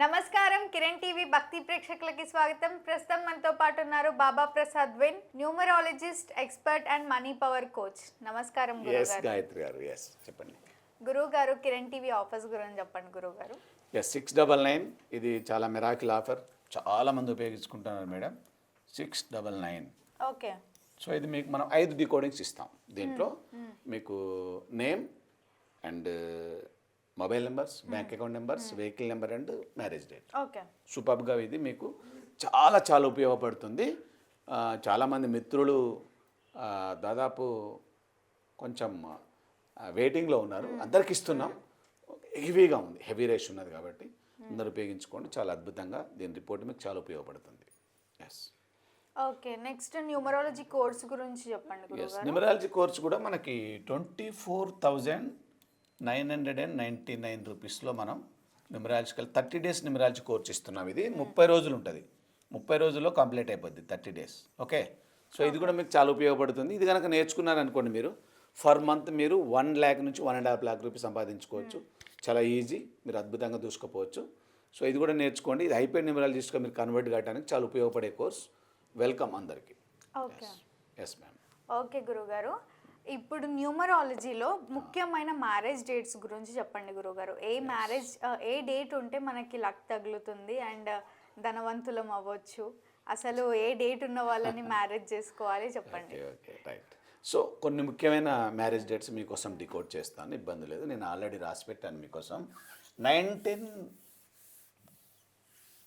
నమస్కారం కిరణ్ టీవీ భక్తి ప్రేక్షకులకి స్వాగతం. ప్రస్తుతం మనతో పాటు ఉన్నారు Baba Prasad win numerologist expert and money power coach. నమస్కారం గాయత్రి గారు ఎస్ చెప్పండి. గురువు గారు కిరణ్ టీవీ ఆఫర్స్ గురించి చెప్పండి గురువు గారు ఎస్ సిక్స్ డబల్ నైన్ ఇది చాలా మిరాకిల్ ఆఫర్ చాలా మంది ఉపయోగించుకుంటున్నారు madam. Six double nine okay. So ఇది మీకు మనం ఐదు డికోడింగ్స్ ఇస్తాం. దీంట్లో మీకు name and mobile numbers bank account numbers vehicle number and marriage date. Okay. సూపర్గా ఇది మీకు చాలా చాలా ఉపయోగపడుతుంది. చాలామంది మిత్రులు దాదాపు కొంచెం వెయిటింగ్లో ఉన్నారు. అందరికి ఇస్తున్నాం. హెవీగా ఉంది. హెవీ రేష్ ఉన్నది కాబట్టి అందరూ ఉపయోగించుకోండి. చాలా అద్భుతంగా దీని రిపోర్ట్ మీకు చాలా ఉపయోగపడుతుంది. Yes okay. Next numerology course గురించి చెప్పండి న్యూమరాలజీ కోర్స్ కూడా మనకి twenty four thousand nine hundred and ninety nine రూపీస్లో మనం numerological thirty days numerology course ఇస్తున్నాం. ఇది ముప్పై రోజులు ఉంటుంది. ముప్పై రోజుల్లో కంప్లీట్ అయిపోద్ది థర్టీ డేస్ ఓకే సో ఇది కూడా మీకు చాలా ఉపయోగపడుతుంది. ఇది కనుక నేర్చుకున్నారనుకోండి మీరు ఫర్ మంత్ మీరు వన్ ల్యాక్ నుంచి one and half lakh rupees సంపాదించుకోవచ్చు. చాలా ఈజీ మీరు అద్భుతంగా దూసుకోపోవచ్చు. సో ఇది కూడా నేర్చుకోండి. ఇది హైపర్ న్యూమరాలజిస్ట్గా మీరు కన్వర్ట్ కావడానికి చాలా ఉపయోగపడే కోర్స్ వెల్కమ్ అందరికీ. ఓకే ఎస్ మ్యామ్ ఓకే గురుగారు. ఇప్పుడు న్యూమరాలజీలో ముఖ్యమైన మ్యారేజ్ డేట్స్ గురించి చెప్పండి గురుగారు ఏ మ్యారేజ్ ఏ డేట్ ఉంటే మనకి లక్ తగులుతుంది అండ్ ధనవంతులం అవ్వచ్చు. అసలు ఏ డేట్ ఉన్న వాళ్ళని మ్యారేజ్ చేసుకోవాలి చెప్పండి. ఓకే రైట్ సో కొన్ని ముఖ్యమైన మ్యారేజ్ డేట్స్ మీకోసం డికోడ్ చేస్తాను ఇబ్బంది లేదు. నేను ఆల్రెడీ రాసి పెట్టాను మీకోసం. Nineteen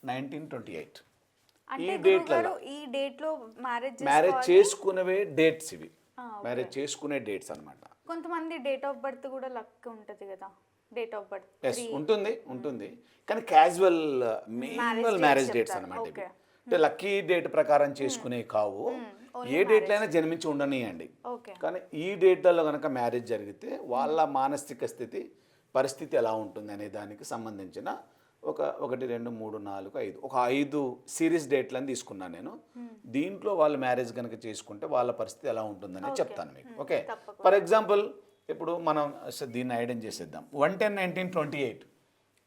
nineteen twenty eight. ఈ డేట్లలో గురుగారు ఈ డేట్లో మ్యారేజ్ మ్యారేజ్ చేసుకునేవే డేట్స్ ఇవి. మ్యారేజ్ చేసుకునే డేట్స్ అన్నమాట. కొంతమంది డేట్ ఆఫ్ బర్త్ కూడా లక్ ఉంటది కదా. డేట్ ఆఫ్ బర్త్ ఎస్ ఉంటుంది ఉంటుంది. కానీ క్యాజువల్ మినిమల్ మ్యారేజ్ డేట్స్ అనమాట ఇవి. అంటే లక్కీ డేట్ ప్రకారం చేసుకునే కావు. ఏ డేట్లైనా జన్మించి ఉండనియండి. కానీ ఈ డేట్లలో కనుక మ్యారేజ్ జరిగితే వాళ్ళ మానసిక స్థితి పరిస్థితి ఎలా ఉంటుంది అనే దానికి సంబంధించిన ఒక ఒకటి రెండు మూడు నాలుగు ఐదు. ఒక ఐదు సిరీస్ డేట్లను తీసుకున్నాను నేను. దీంట్లో వాళ్ళు మ్యారేజ్ కనుక చేసుకుంటే వాళ్ళ పరిస్థితి ఎలా ఉంటుందని చెప్తాను మీకు. ఓకే? ఫర్ ఎగ్జాంపుల్ ఇప్పుడు మనం దీన్ని ఐడెంట్ చేసేద్దాం. One ten nineteen twenty eight.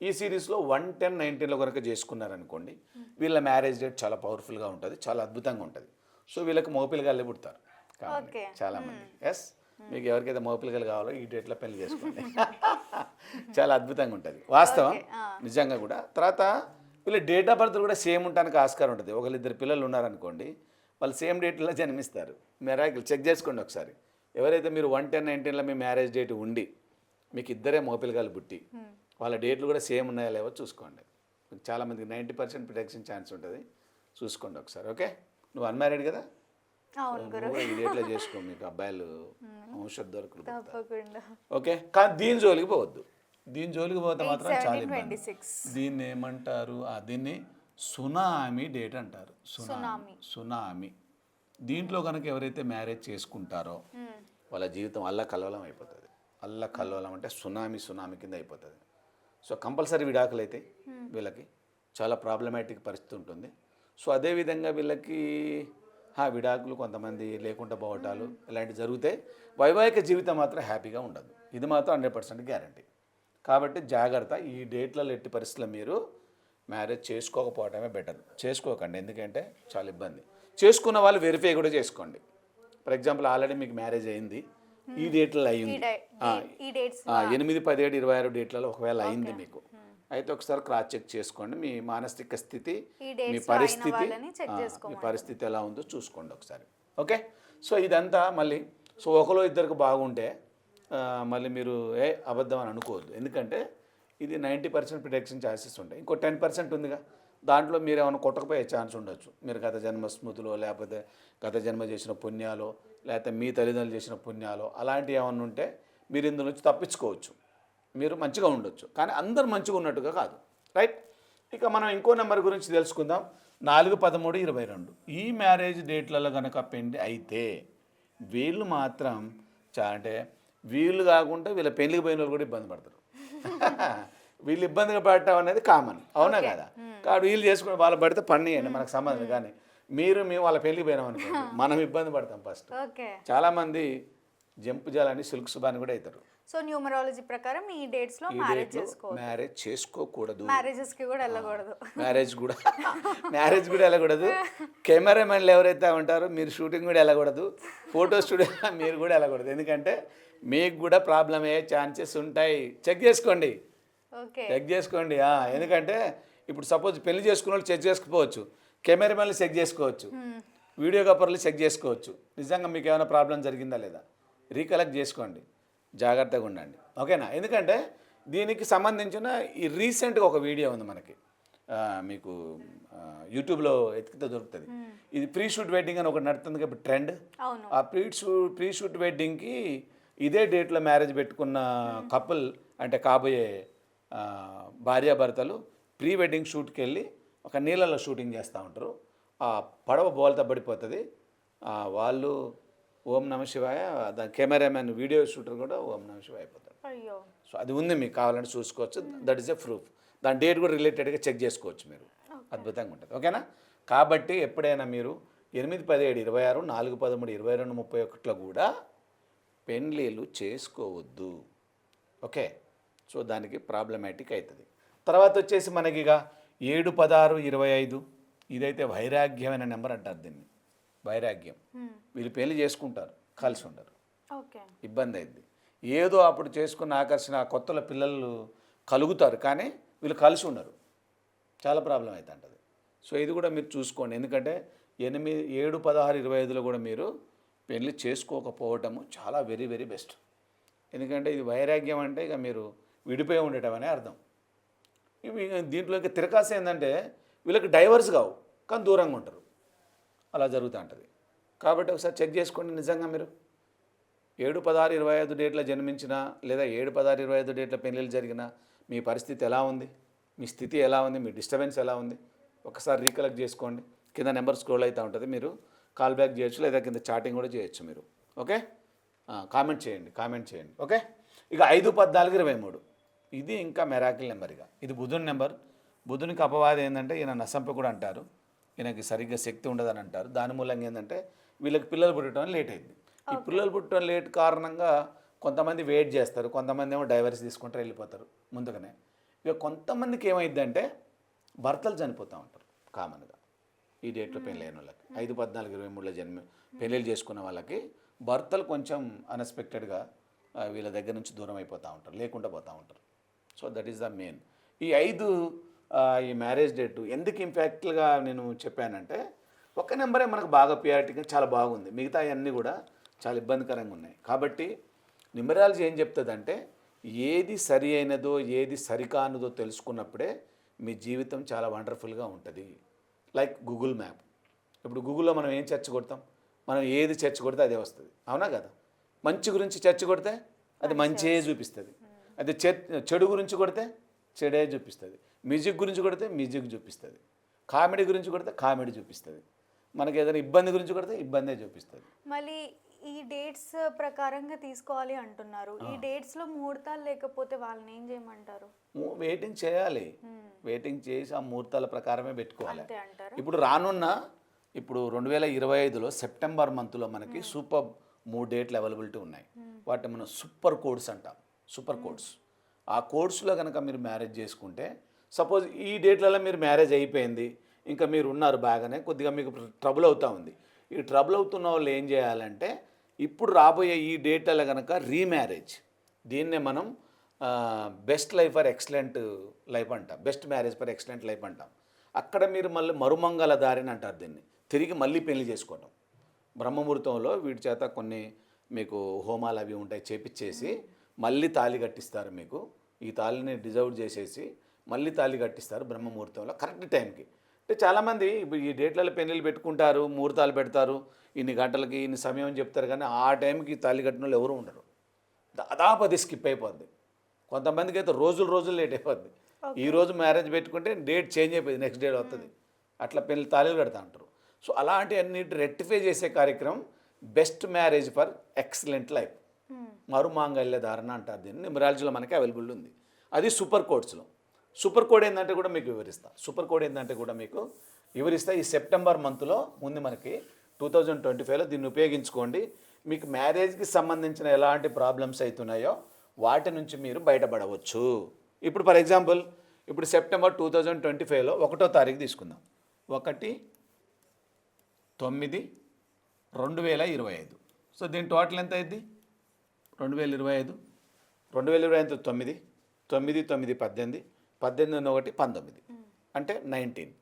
ఈ సిరీస్లో వన్ టెన్ నైన్టీన్లో కనుక చేసుకున్నారనుకోండి వీళ్ళ మ్యారేజ్ డేట్ చాలా పవర్ఫుల్గా ఉంటుంది చాలా అద్భుతంగా ఉంటుంది. సో వీళ్ళకి మోపిల్గాళ్ళే పుడతారు. కావాలి. Okay. చాలా మంది ఎస్ మీకు ఎవరికైతే మోపిల్గలు కావాలో ఈ డేట్లో పెళ్ళి చేసుకోండి. చాలా అద్భుతంగా ఉంటుంది. వాస్తవం. నిజంగా కూడా. తర్వాత వీళ్ళ డేట్ ఆఫ్ బర్త్ కూడా సేమ్ ఉండడానికి ఆస్కారం ఉంటుంది. ఒకళ్ళిద్దరు పిల్లలు ఉన్నారనుకోండి వాళ్ళు సేమ్ డేట్లో జన్మిస్తారు. మెరాకిల్ చెక్ చేసుకోండి ఒకసారి. ఎవరైతే మీరు వన్ టెన్ నైన్టీన్లో మీ మ్యారేజ్ డేట్ ఉండి మీకు ఇద్దరే మోపిల్గాలు పుట్టి వాళ్ళ డేట్లు కూడా సేమ్ ఉన్నాయో లేవో చూసుకోండి. చాలామందికి నైంటీ పర్సెంట్ ప్రొటెక్షన్ ఛాన్స్ ఉంటుంది. చూసుకోండి ఒకసారి ఓకే? నువ్వు అన్మ్యారీడ్ కదా? డేట్లో చేసుకో మీకు అబ్బాయిలు ఔషధ దొరకదు ఓకే? కానీ దీని జోలికి పోవద్దు. దీని జోలికి పోతే మాత్రం చాలా ఇబ్బంది. దీన్ని ఏమంటారు? దీన్ని సునామీ డేట్ అంటారు. సునామీ. సునామీ. దీంట్లో కనుక ఎవరైతే మ్యారేజ్ చేసుకుంటారో వాళ్ళ జీవితం అల్ల కల్లోలం అయిపోతుంది. అల్ల కల్లోలం అంటే సునామీ సునామీ కింద అయిపోతుంది. సో కంపల్సరీ విడాకులు అయితే వీళ్ళకి. చాలా ప్రాబ్లమాటిక్ పరిస్థితి ఉంటుంది. సో అదేవిధంగా వీళ్ళకి ఆ విడాకులు కొంతమంది లేకుండా పోవటాలు ఇలాంటివి జరిగితే వైవాహిక జీవితం మాత్రం హ్యాపీగా ఉండదు. ఇది మాత్రం హండ్రెడ్ పర్సెంట్ గ్యారంటీ. కాబట్టి జాగ్రత్త ఈ డేట్లలో ఎట్టి పరిస్థితుల్లో మీరు మ్యారేజ్ చేసుకోకపోవడమే బెటర్. చేసుకోకండి ఎందుకంటే చాలా ఇబ్బంది. చేసుకున్న వాళ్ళు వెరిఫై కూడా చేసుకోండి. ఫర్ ఎగ్జాంపుల్ ఆల్రెడీ మీకు మ్యారేజ్ అయింది ఈ డేట్లలో అయింది. ఎనిమిది పదిహేడు ఇరవై ఆరు డేట్లలో ఒకవేళ అయింది మీకు. అయితే ఒకసారి క్రాస్ చెక్ చేసుకోండి. మీ మానసిక స్థితి మీ పరిస్థితి మీ. పరిస్థితి ఎలా ఉందో చూసుకోండి ఒకసారి. ఓకే? సో ఇదంతా మళ్ళీ సో ఒకలో ఇద్దరికి బాగుంటే మళ్ళీ మీరు ఏ అబద్ధం అని అనుకోవద్దు. ఎందుకంటే ఇది నైంటీ పర్సెంట్ ప్రొటెక్షన్ ఛాన్సెస్ ఉంటాయి. ఇంకో టెన్ పర్సెంట్ ఉందిగా. దాంట్లో మీరు ఏమైనా కొట్టకపోయే ఛాన్స్ ఉండొచ్చు. మీరు గత జన్మ స్మృతిలో లేకపోతే గత జన్మ చేసిన పుణ్యాలో లేకపోతే మీ తల్లిదండ్రులు చేసిన పుణ్యాలో అలాంటివి ఏమైనా ఉంటే మీరు ఇందులో నుంచి తప్పించుకోవచ్చు. మీరు మంచిగా ఉండొచ్చు. కానీ అందరు మంచిగా ఉన్నట్టుగా కాదు. రైట్ ఇక మనం ఇంకో నెంబర్ గురించి తెలుసుకుందాం. నాలుగు పదమూడు ఇరవై రెండు. ఈ మ్యారేజ్ డేట్లలో కనుక పెండి అయితే వీళ్ళు మాత్రం చా అంటే వీళ్ళు కాకుండా వీళ్ళ పెళ్ళికి పోయిన వాళ్ళు కూడా ఇబ్బంది పడతారు. వీళ్ళు ఇబ్బందిగా పడటం అనేది కామన్ అవునా కదా? కాబట్టి వీళ్ళు చేసుకుని వాళ్ళు పడితే పనియండి మనకు సంబంధం కానీ మీరు మేము వాళ్ళ పెళ్ళికి పోయినాం అనుకోండి మనం ఇబ్బంది పడతాం ఫస్ట్ చాలామంది జంపు జాలని సిల్క్ సుబాని కూడా అవుతారు సో న్యూమరాలజీ ప్రకారం ఈ డేట్స్లో మ్యారేజ్ చేసుకోవచ్చు మ్యారేజ్ చేసుకోకూడదు. మ్యారేజెస్కి కూడా వెళ్ళకూడదు. మ్యారేజ్ కూడా మ్యారేజ్ కూడా వెళ్ళకూడదు. కెమెరామెన్లు ఎవరైతే ఉంటారో మీరు షూటింగ్ కూడా వెళ్ళకూడదు. ఫోటో స్టూడియో మీరు కూడా వెళ్ళకూడదు. ఎందుకంటే మీకు కూడా ప్రాబ్లం అయ్యే ఛాన్సెస్ ఉంటాయి. చెక్ చేసుకోండి. ఓకే. చెక్ చేసుకోండి. ఆ, ఎందుకంటే ఇప్పుడు సపోజ్ పెళ్ళి చేసుకున్న వాళ్ళు చెక్ చేసుకోవచ్చు. కెమెరామెన్లు చెక్ చేసుకోవచ్చు. వీడియోగ్రాఫర్లు చెక్ చేసుకోవచ్చు. నిజంగా మీకు ఏమైనా ప్రాబ్లం జరిగిందా లేదా? రీకలెక్ట్ చేసుకోండి. జాగ్రత్తగా ఉండండి. ఓకేనా? ఎందుకంటే దీనికి సంబంధించిన ఈ రీసెంట్గా ఒక వీడియో ఉంది మనకి. మీకు యూట్యూబ్లో ఎతికితే దొరుకుతుంది. ఇది ప్రీ షూట్ వెడ్డింగ్ అని ఒకటి నడుతుంది కాబట్టి ట్రెండ్. ఆ ప్రీ షూట్ ప్రీ షూట్ వెడ్డింగ్కి ఇదే డేట్లో మ్యారేజ్ పెట్టుకున్న కపుల్ అంటే కాబోయే భార్యాభర్తలు ప్రీ వెడ్డింగ్ షూట్కి వెళ్ళి ఒక నీళ్ళలో షూటింగ్ చేస్తూ ఉంటారు. ఆ పడవ బోల్తా పడిపోతుంది. వాళ్ళు ఓం నమ శివాయ. దాని కెమెరామెన్ వీడియో షూటర్ కూడా ఓం నమ శివాయ అయిపోతాడు. అయ్యో. సో అది ఉంది మీకు కావాలంటే చూసుకోవచ్చు. దట్ ఈస్ ఎ ప్రూఫ్ దాని డేట్ కూడా రిలేటెడ్గా చెక్ చేసుకోవచ్చు మీరు. అద్భుతంగా ఉంటుంది. ఓకేనా కాబట్టి ఎప్పుడైనా మీరు ఎనిమిది పదిహేడు ఇరవై ఆరు నాలుగు పదమూడు ఇరవై రెండు ముప్పై ఒకటిలో కూడా పెళ్ళిళ్ళు చేసుకోవద్దు. ఓకే సో దానికి ప్రాబ్లమాటిక్ అవుతుంది తర్వాత వచ్చేసి మనకి ఇక ఏడు పదహారు ఇరవై ఐదు. ఇదైతే వైరాగ్యమైన నెంబర్ అంటారు దీన్ని. వైరాగ్యం. వీళ్ళు పెళ్ళి చేసుకుంటారు కలిసి ఉండరు. ఓకే. ఇబ్బంది అయింది. ఏదో అప్పుడు చేసుకున్న ఆకర్షణ ఆ కొత్తలో పిల్లలు కలుగుతారు కానీ వీళ్ళు కలిసి ఉండరు. చాలా ప్రాబ్లం అవుతుంటుంది సో ఇది కూడా మీరు చూసుకోండి. ఎందుకంటే ఎనిమిది ఏడు పదహారు ఇరవై ఐదులో కూడా మీరు పెళ్ళి చేసుకోకపోవటము చాలా వెరీ వెరీ బెస్ట్. ఎందుకంటే ఇది వైరాగ్యం అంటే ఇక మీరు విడిపోయి ఉండటం అనే అర్థం. దీంట్లో ఇంకా తిరకాస ఏంటంటే వీళ్ళకి డైవర్స్ కావు కానీ దూరంగా ఉంటారు. అలా జరుగుతూ ఉంటుంది. కాబట్టి ఒకసారి చెక్ చేసుకోండి నిజంగా మీరు. ఏడు పదహారు ఇరవై ఐదు డేట్ల జన్మించిన లేదా ఏడు పదహారు ఇరవై ఐదు డేట్ల పెళ్ళిళ్ళు జరిగిన మీ పరిస్థితి ఎలా ఉంది? మీ స్థితి ఎలా ఉంది? మీ డిస్టర్బెన్స్ ఎలా ఉంది? ఒకసారి రీకలెక్ట్ చేసుకోండి. కింద నెంబర్ స్క్రోల్ అవుతూ ఉంటుంది. మీరు కాల్ బ్యాక్ చేయొచ్చు లేదా కింద చాటింగ్ కూడా చేయొచ్చు మీరు. ఓకే? కామెంట్ చేయండి కామెంట్ చేయండి. ఓకే? ఇక ఐదు పద్నాలుగు ఇరవై మూడు. ఇది ఇంకా మెరాకిల్ నెంబర్ ఇక. ఇది బుధుని నెంబర్ బుధునికి అపవాదం ఏంటంటే ఈయన నసంప కూడా అంటారు. ఈయనకి సరిగ్గా శక్తి ఉండదని అంటారు. దాని మూలంగా ఏంటంటే వీళ్ళకి పిల్లలు పుట్టడం లేట్ అయింది. ఈ పిల్లలు పుట్టడం లేట్ కారణంగా కొంతమంది వెయిట్ చేస్తారు. కొంతమంది ఏమో డైవర్స్ తీసుకుంటారు వెళ్ళిపోతారు ముందుగానే. ఇక కొంతమందికి ఏమైందంటే భర్తలు చనిపోతూ ఉంటారు కామన్గా. ఈ డేట్లో పెళ్ళి అయిన వాళ్ళకి. ఐదు పద్నాలుగు ఇరవై మూడులో జన్మ పెళ్ళిళ్ళు చేసుకున్న వాళ్ళకి భర్తలు కొంచెం అన్ఎక్స్పెక్టెడ్గా వీళ్ళ దగ్గర నుంచి దూరం అయిపోతూ ఉంటారు లేకుండా పోతూ ఉంటారు. So that is the main ఈ ఐదు ఈ మ్యారేజ్ డేట్ ఎందుకు ఇంపాక్ట్గా నేను చెప్పానంటే ఒక నెంబరే మనకు బాగా పియారిటీగా చాలా బాగుంది. మిగతా అన్నీ కూడా చాలా ఇబ్బందికరంగా ఉన్నాయి. కాబట్టి న్యూమరాలజీ ఏం చెప్తుందంటే ఏది సరి అయినదో ఏది సరికానిదో తెలుసుకున్నప్పుడే మీ జీవితం చాలా వండర్ఫుల్గా ఉంటుంది. లైక్ గూగుల్ మ్యాప్ ఇప్పుడు గూగుల్లో మనం ఏం సెర్చ్ కొడతాం? మనం ఏది సెర్చ్ కొడితే అదే వస్తుంది. అవునా కదా? మంచి గురించి సెర్చ్ కొడితే అది మంచే చూపిస్తుంది. అదే చె- చెడు గురించి కొడితే చెడే చూపిస్తుంది. మ్యూజిక్ గురించి కొడితే మ్యూజిక్ చూపిస్తుంది. కామెడీ గురించి కొడితే కామెడీ చూపిస్తుంది. మనకి ఏదైనా ఇబ్బంది గురించి కొడితే ఇబ్బందే చూపిస్తుంది. మళ్ళీ ఈ డేట్స్ ప్రకారంగా తీసుకోవాలి అంటున్నారు. ఈ డేట్స్లో ముహూర్తాలు లేకపోతే వాళ్ళని ఏం చేయమంటారు? వెయిటింగ్ చేయాలి. వెయిటింగ్ చేసి ఆ ముహూర్తాల ప్రకారమే పెట్టుకోవాలి. ఇప్పుడు రానున్న ఇప్పుడు రెండు వేల ఇరవై ఐదులో సెప్టెంబర్ మంత్లో మనకి సూపర్ మూడు డేట్లు అవైలబిలిటీ ఉన్నాయి. వాటిని మనం సూపర్ కోడ్స్ అంటాం. Super codes. ఆ కోడ్స్లో కనుక మీరు మ్యారేజ్ చేసుకుంటే సపోజ్ ఈ డేట్లలో మీరు మ్యారేజ్ అయిపోయింది ఇంకా మీరు ఉన్నారు బాగానే కొద్దిగా మీకు ట్రబుల్ అవుతూ ఉంది. ఈ ట్రబుల్ అవుతున్న వాళ్ళు ఏం చేయాలంటే ఇప్పుడు రాబోయే ఈ డేట్లలో కనుక రీమ్యారేజ్ దీన్నే మనం best life for excellent life అంటాం best marriage for excellent life అంటాం. అక్కడ మీరు మళ్ళీ మరుమంగళ దారిని అంటారు దీన్ని. తిరిగి మళ్ళీ పెళ్ళి చేసుకోవటం. బ్రహ్మముహూర్తంలో వీటి చేత కొన్ని మీకు హోమాలు అవి ఉంటాయి చేపిచ్చేసి మళ్ళీ తాళి కట్టిస్తారు మీకు. ఈ తాళిని డిజర్వ్ చేసేసి మళ్ళీ తాళి కట్టిస్తారు బ్రహ్మముహూర్తంలో కరెక్ట్ టైంకి. అంటే చాలామంది ఇప్పుడు ఈ డేట్లలో పెళ్ళిళ్ళు పెట్టుకుంటారు ముహూర్తాలు పెడతారు ఇన్ని గంటలకి ఇన్ని సమయం అని చెప్తారు కానీ ఆ టైంకి తాళి కట్టిన వాళ్ళు ఎవరు ఉండరు. దాదాపు అది స్కిప్ అయిపోద్ది. కొంతమందికి అయితే రోజులు రోజులు లేట్ అయిపోద్ది. ఈ రోజు మ్యారేజ్ పెట్టుకుంటే డేట్ చేంజ్ అయిపోయింది నెక్స్ట్ డేట్ వస్తుంది అట్లా పెళ్ళి తాళీలు కడతా అంటారు సో అలాంటి అన్నిటి రెక్టిఫై చేసే కార్యక్రమం best marriage for excellent life. మరుమాంగల్య ధారణ అంటారు దీన్ని. న్యూమరాలజీలో మనకి అవైలబుల్ ఉంది. అది సూపర్ కోడ్స్లో సూపర్ కోడ్ ఏంటంటే కూడా మీకు వివరిస్తా. సూపర్ కోడ్ ఏంటంటే కూడా మీకు వివరిస్తా. ఈ సెప్టెంబర్ మంత్లో ముందు మనకి టూ థౌజండ్ ట్వంటీ ఫైవ్లో దీన్ని ఉపయోగించుకోండి. మీకు మ్యారేజ్కి సంబంధించిన ఎలాంటి ప్రాబ్లమ్స్ అవుతున్నాయో వాటి నుంచి మీరు బయటపడవచ్చు. ఇప్పుడు ఫర్ ఎగ్జాంపుల్ ఇప్పుడు సెప్టెంబర్ టూ థౌజండ్ ట్వంటీ ఫైవ్లో ఒకటో తారీఖు తీసుకుందాం. ఒకటి తొమ్మిది రెండు వేల ఇరవై ఐదు. సో దీని టోటల్ ఎంత అయింది? రెండు వేల ఇరవై ఐదు. రెండు వేల ఇరవై ఐదు తొమ్మిది తొమ్మిది తొమ్మిది పద్దెనిమిది. పద్దెనిమిది ఒకటి పంతొమ్మిది. అంటే నైన్టీన్.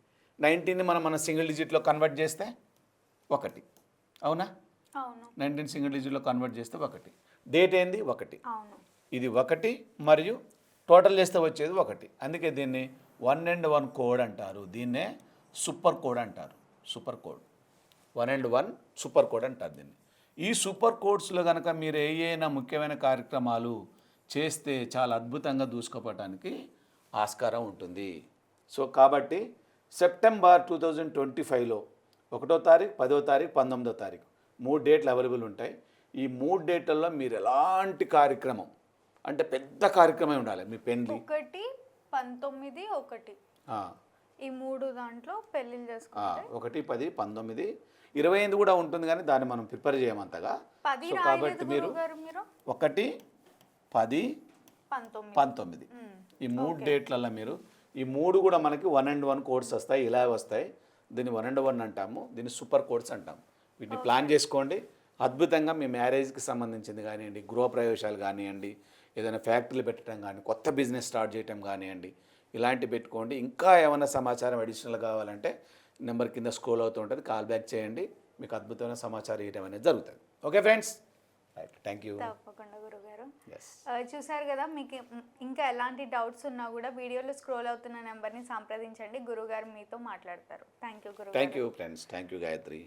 నైన్టీన్ని మనం మన సింగిల్ డిజిట్లో కన్వర్ట్ చేస్తే ఒకటి. అవునా? నైన్టీన్ సింగిల్ డిజిట్లో కన్వర్ట్ చేస్తే ఒకటి. డేట్ ఏంది? ఒకటి. ఇది ఒకటి మరియు టోటల్ చేస్తే వచ్చేది ఒకటి. అందుకే దీన్ని వన్ అండ్ వన్ కోడ్ అంటారు. దీన్నే సూపర్ కోడ్ అంటారు. Super code. One and one super code అంటారు దీన్ని. ఈ సూపర్ కోడ్స్లో కనుక మీరు ఏ ముఖ్యమైన కార్యక్రమాలు చేస్తే చాలా అద్భుతంగా దూసుకుపోవటానికి ఆస్కారం ఉంటుంది. సో కాబట్టి సెప్టెంబర్ టూ థౌజండ్ ట్వంటీ ఫైవ్లో ఒకటో తారీఖు పదో తారీఖు పంతొమ్మిదో తారీఖు మూడు డేట్లు అవైలబుల్ ఉంటాయి. ఈ మూడు డేట్లలో మీరు ఎలాంటి కార్యక్రమం అంటే పెద్ద కార్యక్రమం ఉండాలి మీ పెళ్ళి ఒకటి పంతొమ్మిది ఒకటి. ఈ మూడు దాంట్లో పెళ్ళిళ్ళు ఆ, చేసుకుంటే? ఒకటి పది పంతొమ్మిది ఇరవై ఎనిమిది కూడా ఉంటుంది కానీ దాన్ని మనం ప్రిపేర్ చేయమంతగా. కాబట్టి మీరు? ఒకటి పది పంతొమ్మిది. పంతొమ్మిది. మ్మ్. ఈ మూడు డేట్లలో మీరు ఈ మూడు కూడా మనకి వన్ అండ్ వన్ కోడ్స్ వస్తాయి ఇలా వస్తాయి. దీన్ని వన్ అండ్ వన్ అంటాము దీన్ని సూపర్ కోడ్స్ అంటాము. వీటిని ప్లాన్ చేసుకోండి. అద్భుతంగా మీ మ్యారేజ్కి సంబంధించింది కానివ్వండి గృహ ప్రవేశాలు కానివ్వండి ఏదైనా ఫ్యాక్టరీలు పెట్టడం కానీ కొత్త బిజినెస్ స్టార్ట్ చేయటం కానివ్వండి ఇలాంటివి పెట్టుకోండి. ఇంకా ఏమైనా సమాచారం అడిషనల్ కావాలంటే నెంబర్ కింద స్క్రోల్ అవుతూ ఉంటుంది. కాల్ బ్యాక్ చేయండి. మీకు అద్భుతమైన సమాచారం ఇవ్వడం అనేది జరుగుతుంది. Okay friends? Right. Thank you ఆ, చూసారు కదా మీకు ఇంకా ఎలాంటి డౌట్స్ ఉన్నా కూడా వీడియోలో స్క్రోల్ అవుతున్న నెంబర్ని సంప్రదించండి. గురుగారు మీతో మాట్లాడతారు. థ్యాంక్ యూ గురుగారు thank you friends thank you Gayatri